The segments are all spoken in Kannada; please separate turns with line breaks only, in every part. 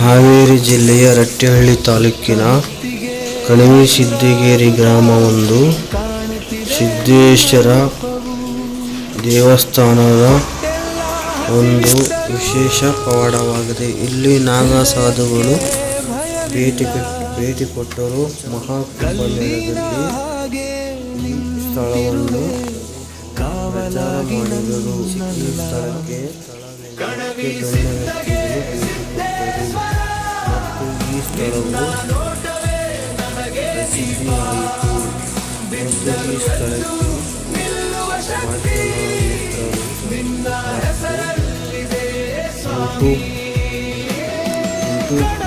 ಹಾವೇರಿ ಜಿಲ್ಲೆಯ ರಟ್ಟಿಹಳ್ಳಿ ತಾಲೂಕಿನ ಕಣಿವೆ ಸಿದ್ದಿಗೇರಿ ಗ್ರಾಮವೊಂದು ಸಿದ್ದೇಶ್ವರ ದೇವಸ್ಥಾನದ ಒಂದು ವಿಶೇಷ ಪವಾಡವಾಗಿದೆ ಇಲ್ಲಿ ನಾಗಾಸಾಧುಗಳು ಭೇಟಿ ಕೊಟ್- ಭೇಟಿ ಕೊಟ್ಟರು. ಮಹಾಕುಂಭಮೇಳದಲ್ಲಿ ಈ ಸ್ಥಳವನ್ನು ಪ್ರಚಾರ ಮಾಡಿದರು. ಈ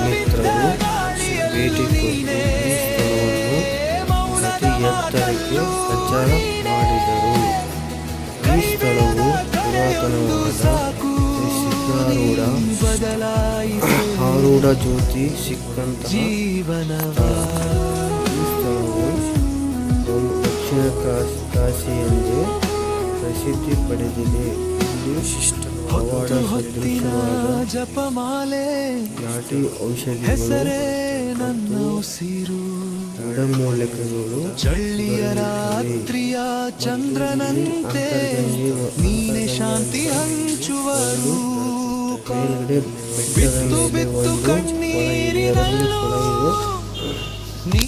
ಮಿತ್ರರು ಭೇಟಿ ಕೊಟ್ಟು ಈ ಸ್ಥಳವನ್ನು ಅತಿ ಪ್ರಚಾರ ಮಾಡಿದರು ಸಿದ್ಧಾರೂಢ ಆರೂಢ ಜ್ಯೋತಿ ಸಿಕ್ಕಂತಹ ಜೀವನ ಸ್ಥಳವು ದಕ್ಷಿಣ ಕಾಶಿ ಎಂದು ಪ್ರಸಿದ್ಧಿ ಪಡೆದಿದೆ. ಇಲ್ಲಿ ಶಿಷ್ಟ ಪವಾಡ
ಜಪಮಾಲೆ
ನಾಟಿ ಔಷಧಿ
ಹೆಸರೇ ನನ್ನ ಉಸಿರು.
ಗಿಡಮೂಲಿಕೆಗಳು
ಚಳ್ಳಿಯ ರಾತ್ರಿಯ ಚಂದ್ರನಂತೆ ನೀನೆ ಶಾಂತಿ ಹಂಚುವರು.
ಮೇಲ್ಗಡೆ ಬೆಟ್ಟದ ಮೇಲೆ ಒಂದು ಕೊಳ ಇದೆ ಅದರಲ್ಲಿ ಕೊಳ ಇದೆ
ನೀ